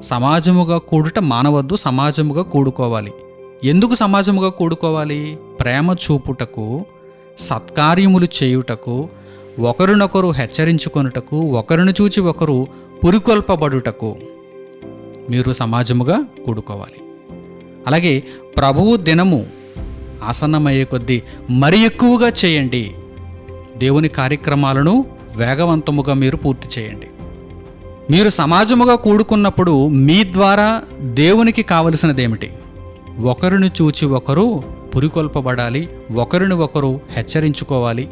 సమాజముగా కూడుట మానవద్దు సమాజముగా కూడుకోవాలి. ఎందుకు సమాజముగా కూడుకోవాలి? ప్రేమ చూపుటకు సత్కార్యములు చేయుటకు ఒకరినొకరు హెచ్చరించుకొనుటకు ఒకరిని చూచి ఒకరు పురికొల్పబడుటకు మీరు సమాజముగా కూడుకోవాలి. అలాగే ప్రభువు దినము ఆసన్నమయ్యే కొద్దీ మరి ఎక్కువగా చేయండి. దేవుని కార్యక్రమాలను వేగవంతముగా మీరు పూర్తి చేయండి. మీరు సమాజముగా కూడుకున్నప్పుడు మీ ద్వారా దేవునికి కావలసినదేమిటి? ఒకరిని చూచి ఒకరు పురికొల్పబడాలి ఒకరిని ఒకరు హెచ్చరించుకోవాలి.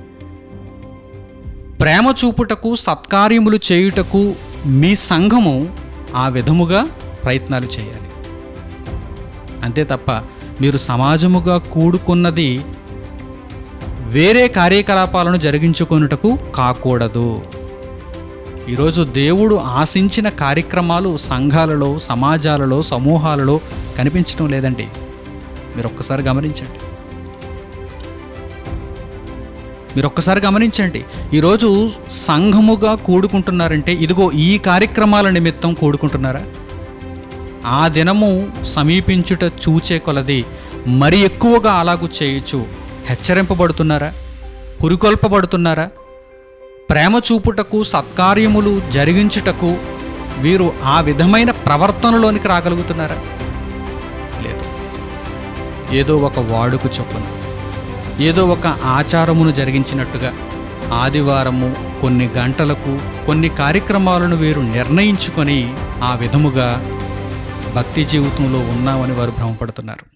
ప్రేమ చూపుటకు సత్కార్యములు చేయుటకు మీ సంఘము ఆ విధముగా ప్రయత్నాలు చేయాలి. అంతే తప్ప మీరు సమాజముగా కూడుకున్నది వేరే కార్యకలాపాలను జరిగించుకొనుటకు కాకూడదు. ఈరోజు దేవుడు ఆశించిన కార్యక్రమాలు సంఘాలలో సమాజాలలో సమూహాలలో కనిపించడం లేదండి. మీరు ఒక్కసారి గమనించండి. మీరు ఒక్కసారి గమనించండి. ఈరోజు సంఘముగా కూడుకుంటున్నారంటే ఇదిగో ఈ కార్యక్రమాల నిమిత్తం కూడుకుంటున్నారా? ఆ దినము సమీపించుట చూచే కొలది మరి ఎక్కువగా అలాగూ చేయొచ్చు. హెచ్చరింపబడుతున్నారా? పురికొల్పబడుతున్నారా? ప్రేమ చూపుటకు సత్కార్యములు జరిగించుటకు వీరు ఆ విధమైన ప్రవర్తనలోనికి రాగలుగుతున్నారా? లేదు. ఏదో ఒక వాడుకు చొప్పున ఏదో ఒక ఆచారమును జరిగించినట్టుగా ఆదివారము కొన్ని గంటలకు కొన్ని కార్యక్రమాలను వీరు నిర్ణయించుకొని ఆ విధముగా భక్తి జీవితంలో ఉన్నామని వారు భ్రమపడుతున్నారు.